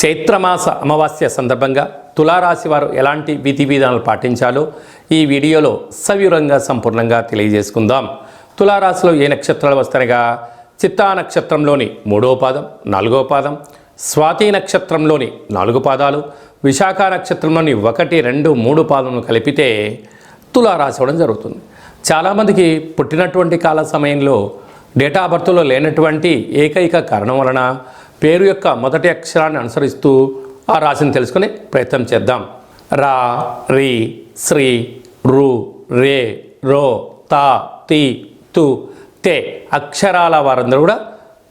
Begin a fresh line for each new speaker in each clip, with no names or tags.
చైత్రమాస అమావాస్య సందర్భంగా తులారాశి వారు ఎలాంటి విధి విధానాలు పాటించాలో ఈ వీడియోలో సవివరంగా సంపూర్ణంగా తెలియజేసుకుందాం. తులారాశిలో ఏ నక్షత్రాలు వస్తాయిగా? చిత్తా నక్షత్రంలోని మూడో పాదం నాలుగో పాదం స్వాతి నక్షత్రంలోని నాలుగు పాదాలు విశాఖ నక్షత్రంలోని ఒకటి రెండు మూడు పాదములు కలిపితే తులారాశి అవడం జరుగుతుంది. చాలామందికి పుట్టినటువంటి కాల సమయంలో డేటా ఆఫ్ బర్త్లో లేనటువంటి ఏకైక కారణం వలన పేరు యొక్క మొదటి అక్షరాన్ని అనుసరిస్తూ ఆ రాశిని తెలుసుకునే ప్రయత్నం చేద్దాం. రా రి శ్రీ రు రే రో తా తి తు తే అక్షరాల వారందరూ కూడా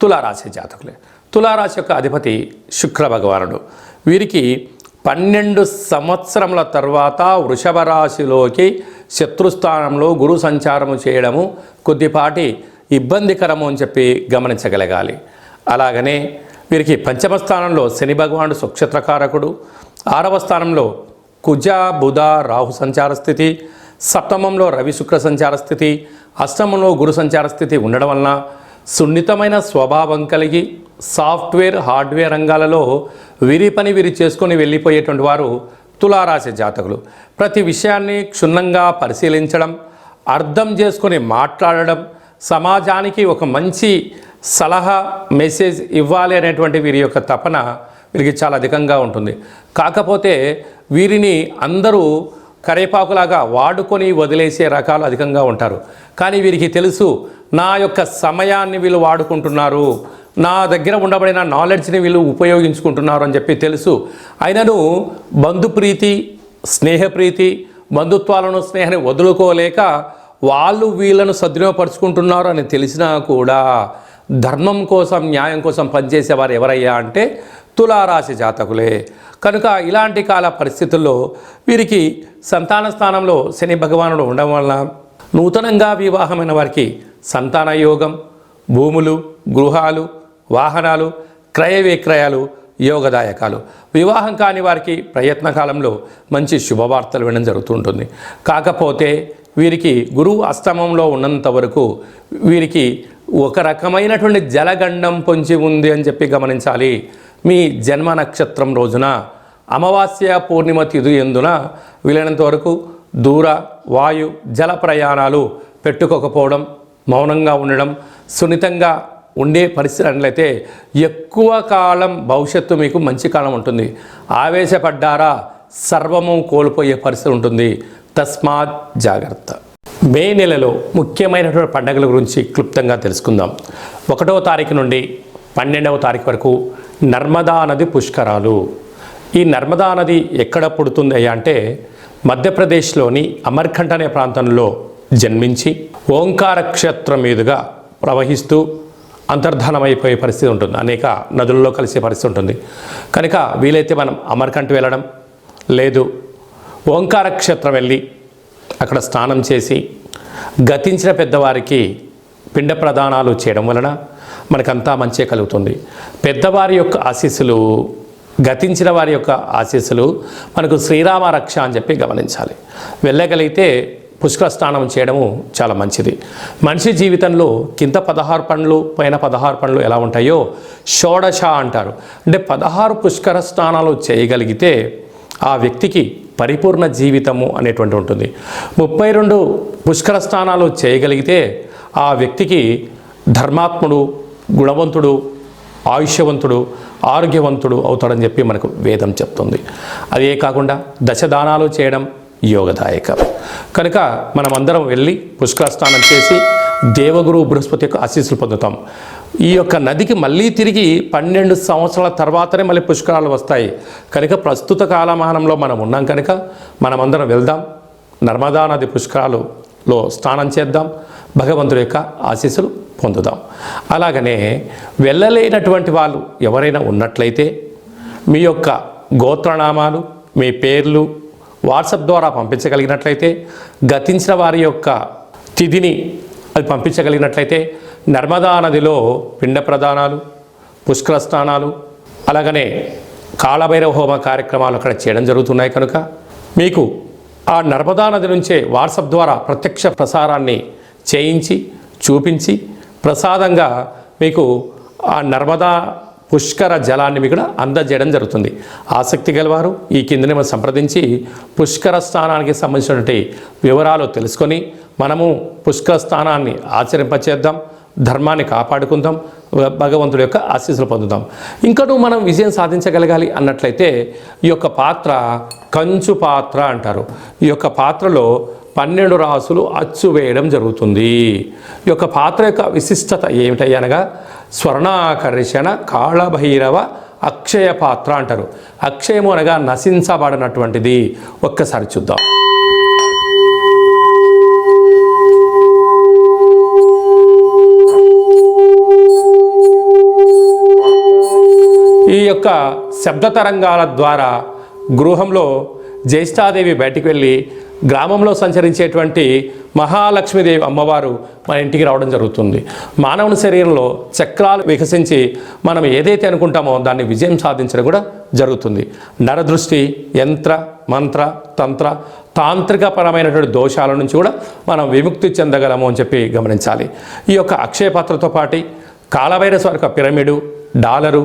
తులారాశి జాతకులే. తులారాశి యొక్క అధిపతి శుక్ర భగవానుడు. వీరికి పన్నెండు సంవత్సరముల తర్వాత వృషభ రాశిలోకి శత్రుస్థానంలో గురు సంచారము చేయడము కొద్దిపాటి ఇబ్బందికరము అని చెప్పి గమనించగలగాలి. అలాగనే వీరికి పంచమ స్థానంలో శని భగవానుడు సుక్షత్రకారకుడు. ఆరవ స్థానంలో కుజ బుధ రాహు సంచార స్థితి. సప్తమంలో రవి శుక్ర సంచార స్థితి. అష్టమంలో గురు సంచార స్థితి ఉండడం వలన సున్నితమైన స్వభావం కలిగి సాఫ్ట్వేర్ హార్డ్వేర్ రంగాలలో విరి పని వీరి చేసుకొని వెళ్ళిపోయేటువంటి వారు తులారాశి జాతకులు. ప్రతి విషయాన్ని క్షుణ్ణంగా పరిశీలించడం అర్థం చేసుకొని మాట్లాడడం సమాజానికి ఒక మంచి సలహా మెసేజ్ ఇవ్వాలి అనేటువంటి వీరి యొక్క తపన వీరికి చాలా అధికంగా ఉంటుంది. కాకపోతే వీరిని అందరూ కరేపాకులాగా వాడుకొని వదిలేసే రకాలు అధికంగా ఉంటారు. కానీ వీరికి తెలుసు నా యొక్క సమయాన్ని వీళ్ళు వాడుకుంటున్నారు. నా దగ్గర ఉండబడిన నాలెడ్జ్ని వీళ్ళు ఉపయోగించుకుంటున్నారు అని చెప్పి తెలుసు. అయినను బంధుప్రీతి స్నేహప్రీతి బంధుత్వాలను స్నేహాన్ని వదులుకోలేక వాళ్ళు వీళ్ళను సద్వినియోగపరుచుకుంటున్నారు అని తెలిసినా కూడా ధర్మం కోసం న్యాయం కోసం పనిచేసేవారు ఎవరయ్యా అంటే తులారాశి జాతకులే. కనుక ఇలాంటి కాల పరిస్థితుల్లో వీరికి సంతాన స్థానంలో శని భగవానుడు ఉండడం వలన నూతనంగా వివాహమైన వారికి సంతాన యోగం భూములు గృహాలు వాహనాలు క్రయ విక్రయాలు యోగదాయకాలు. వివాహం కాని వారికి ప్రయత్న కాలంలో మంచి శుభవార్తలు వినడం జరుగుతుంటుంది. కాకపోతే వీరికి గురువు అస్తమంలో ఉన్నంత వరకు వీరికి ఒక రకమైనటువంటి జలగండం పొంచి ఉంది అని చెప్పి గమనించాలి. మీ జన్మ నక్షత్రం రోజున అమావాస్య పూర్ణిమ తిథి ఎందున వీలైనంత వరకు దూర వాయు జల ప్రయాణాలు పెట్టుకోకపోవడం మౌనంగా ఉండడం సున్నితంగా ఉండే పరిస్థితులైతే ఎక్కువ కాలం భవిష్యత్తు మీకు మంచి కాలం ఉంటుంది. ఆవేశపడ్డారా సర్వము కోల్పోయే పరిస్థితి ఉంటుంది. తస్మాత్ జాగ్రత్త. మే నెలలో ముఖ్యమైనటువంటి పండుగల గురించి క్లుప్తంగా తెలుసుకుందాం. ఒకటవ తారీఖు నుండి పన్నెండవ తారీఖు వరకు నర్మదా నది పుష్కరాలు. ఈ నర్మదా నది ఎక్కడ పుడుతుంది అంటే మధ్యప్రదేశ్లోని అమర్కంఠ అనే ప్రాంతంలో జన్మించి ఓంకార క్షేత్రం మీదుగా ప్రవహిస్తూ అంతర్ధానమైపోయే పరిస్థితి ఉంటుంది. అనేక నదులలో కలిసే పరిస్థితి ఉంటుంది. కనుక వీలైతే మనం అమర్కంఠ వెళ్ళడం లేదు ఓంకార క్షేత్రం వెళ్ళి అక్కడ స్నానం చేసి గతించిన పెద్దవారికి పిండ ప్రదానాలు చేయడం వలన మనకంతా మంచే కలుగుతుంది. పెద్దవారి యొక్క ఆశీస్సులు గతించిన వారి యొక్క ఆశీస్సులు మనకు శ్రీరామ రక్ష అని చెప్పి గమనించాలి. వెళ్ళగలిగితే పుష్కర స్నానం చేయడము చాలా మంచిది. మనిషి జీవితంలో కింద పదహారు పండ్లు పైన పదహారు పండ్లు ఎలా ఉంటాయో షోడశ అంటారు. అంటే పదహారు పుష్కర స్నానాలు చేయగలిగితే ఆ వ్యక్తికి పరిపూర్ణ జీవితము అనేటువంటి ఉంటుంది. ముప్పై రెండు పుష్కర స్నానాలు చేయగలిగితే ఆ వ్యక్తికి ధర్మాత్ముడు గుణవంతుడు ఆయుష్యవంతుడు ఆరోగ్యవంతుడు అవుతాడని చెప్పి మనకు వేదం చెప్తుంది. అదే కాకుండా దశదానాలు చేయడం యోగదాయకం. కనుక మనమందరం వెళ్ళి పుష్కర స్నానం చేసి దేవగురు బృహస్పతి యొక్క ఆశీస్సులు పొందుతాం. ఈ యొక్క నదికి మళ్ళీ తిరిగి పన్నెండు సంవత్సరాల తర్వాతనే మళ్ళీ పుష్కరాలు వస్తాయి. కనుక ప్రస్తుత కాలమానంలో మనం ఉన్నాం కనుక మనమందరం వెళ్దాం. నర్మదా నది పుష్కరాలులో స్నానం చేద్దాం. భగవంతుడి యొక్క ఆశీస్సులు పొందుదాం. అలాగనే వెళ్ళలేనటువంటి వాళ్ళు ఎవరైనా ఉన్నట్లయితే మీ యొక్క గోత్రనామాలు మీ పేర్లు వాట్సాప్ ద్వారా పంపించగలిగినట్లయితే గతించిన వారి యొక్క తిథిని అది పంపించగలిగినట్లయితే నర్మదా నదిలో పిండ ప్రదానాలు పుష్కర స్నానాలు అలాగనే కాళభైరవ హోమ కార్యక్రమాలు అక్కడ చేయడం జరుగుతున్నాయి కనుక మీకు ఆ నర్మదా నది నుంచే వాట్సాప్ ద్వారా ప్రత్యక్ష ప్రసారాన్ని చేయించి చూపించి ప్రసాదంగా మీకు ఆ నర్మదా పుష్కర జలాన్ని మీకు కూడా అందజేయడం జరుగుతుంది. ఆసక్తి గలవారు ఈ కిందని మనం సంప్రదించి పుష్కర స్థానానికి సంబంధించినటువంటి వివరాలు తెలుసుకొని మనము పుష్కర స్థానాన్ని ఆచరింపచేద్దాం. ధర్మాన్ని కాపాడుకుందాం భగవంతుడి యొక్క ఆశీస్సులు పొందుదాం. ఇంకనూ మనం విజయం సాధించగలగాలి అన్నట్లయితే ఈ యొక్క పాత్ర కంచు పాత్ర అంటారు. ఈ యొక్క పాత్రలో పన్నెండు రాసులు అచ్చు వేయడం జరుగుతుంది. ఈ యొక్క పాత్ర యొక్క విశిష్టత ఏమిటయ్యనగా అనగా స్వర్ణాకర్షణ కాళభైరవ అక్షయ పాత్ర అంటారు. అక్షయము అనగా నశించబడినటువంటిది. ఒక్కసారి చూద్దాం. ఈ యొక్క శబ్ద తరంగాల ద్వారా గృహంలో జ్యేష్ఠాదేవి బయటికి వెళ్ళి గ్రామంలో సంచరించేటువంటి మహాలక్ష్మీదేవి అమ్మవారు మన ఇంటికి రావడం జరుగుతుంది. మానవుని శరీరంలో చక్రాలు వికసించి మనం ఏదైతే అనుకుంటామో దాన్ని విజయం సాధించడం కూడా జరుగుతుంది. నరదృష్టి యంత్ర మంత్ర తంత్ర తాంత్రిక పరమైనటువంటి దోషాల నుంచి కూడా మనం విముక్తి చెందగలము అని చెప్పి గమనించాలి. ఈ యొక్క అక్షయ పాత్రతో పాటి కాళభైరవ యొక్క పిరమిడు డాలరు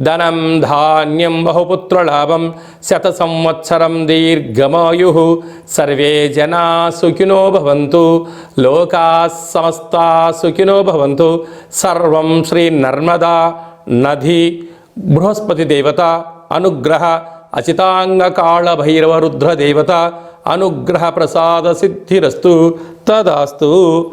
ధనం ధాన్యం బహుపుత్రలాభం శత సంవత్సరం దీర్ఘమాయు. సర్వే జనా సుఖినో భవంతు. లోకా సమస్తా సుఖినో భవంతు. సర్వం శ్రీ నర్మదా నది బృహస్పతి దేవత అనుగ్రహ అచితాంగ కాళ భైరవ రుద్ర దేవత అనుగ్రహ ప్రసాద సిద్ధిరస్తు. తదాస్తు.